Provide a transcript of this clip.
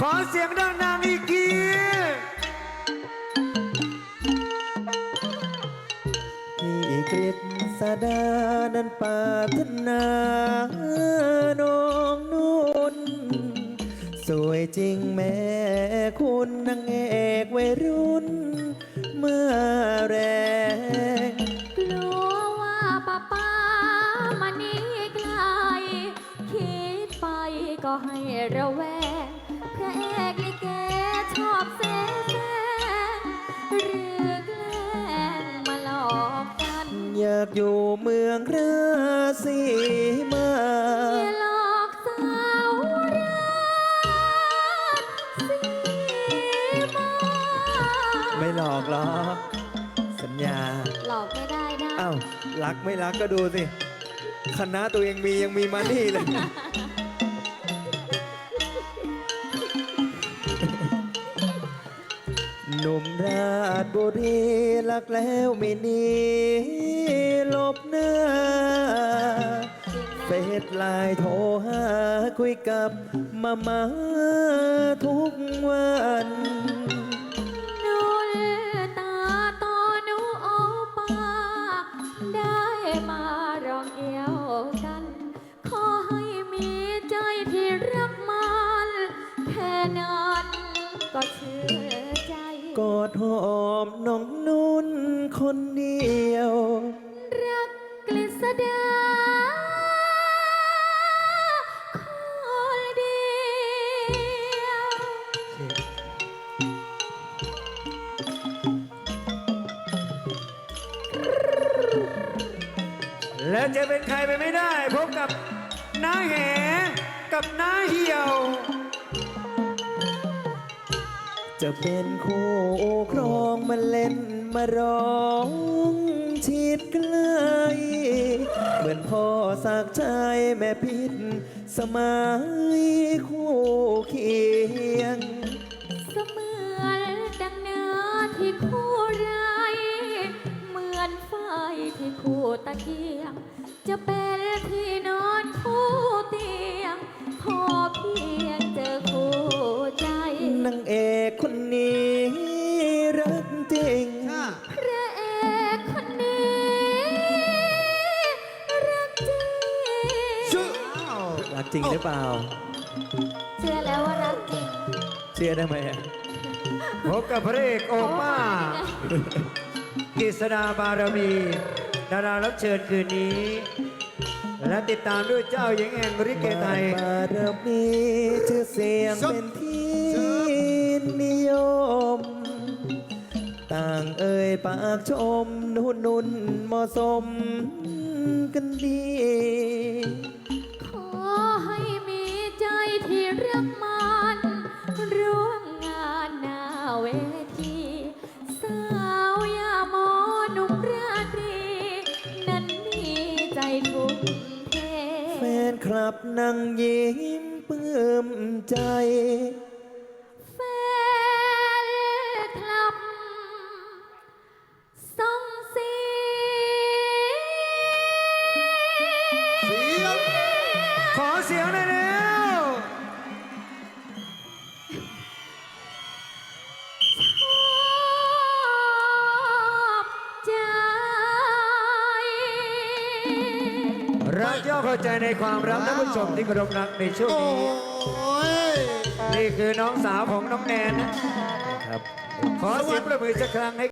ขอเสียงดังๆอีกทีพี่กฤษดานั้นปาถนาน้องนุ่น สวยจริงแม่คุณนางเอกวัยรุ่น เมื่อแรงกลัวว่าป้าป้ามานี่ไกล คิดไปก็ให้ระแวง ระเอกลิเกชอบเซ่แซงหรือแกล้งมาหลอกกันอยากอยู่เมืองราศีมา อย่าหลอกสาวรักสีมา ไม่หลอกหรอกสัญญา หลอกไม่ได้นะ อ้าว รักไม่รักก็ดูสิ คณะตัวเองมียังมีมานี่เลย หนุ่มราชบุรีรักแล้วไม่หนีหลบหน้าเฟซไลน์โทรหาคุยกับมามาทุกวันนุ่นตาตอนุโอปาได้มารองเอวกัน ขอให้มีใจที่รักมัน แค่นั้นก็เชื่อ กอดหอมน้องนุ่นคนเดียว รักกฤษดาคนเดียว และจะเป็นใครไปไม่ได้ พบกับน้าแหกับน้าเหี่ยว จะเป็นคู่ครองมาเล่นมาร้องชิดใกล้เหมือนพ่อสากใจแม่พิษสมัยคู่เคียง เสมือนดังเนื้อที่คู่ไรเหมือนไฟที่คู่ตะเกียง จะเป็นที่ รักจริงหรือเปล่า เชื่อแล้วว่ารักจริง เชื่อได้ไหมอะพบกับพระเอกโอป้า กฤษดาบารมี ดารารับเชิญคืนนี้ และติดตามด้วยเจ้าหญิงแห่งริเกไทย บารมีชื่อเสียงเป็นที่นิยม ต่างเอ่ยปากชมนุ่นนุนเหมาะสมกันดีขอให้มีใจที่ รักมันร่วมงานหน้าเวทีสาวยาโมหนุ่มราตรี นั้นมีใจทุ่มเท แฟนคลับนั่งยิ้มปลื้มใจ แฟนคลับส่งเสีขอเสียงหน่อยแล้ รักย่อมเข้าใจในความรักท่านผู้ชมที่เคารพรักในช่วงนี้นี่คือน้องสาวของน้องแนนนะครับ ขอเสียงประมือสักครั้งให้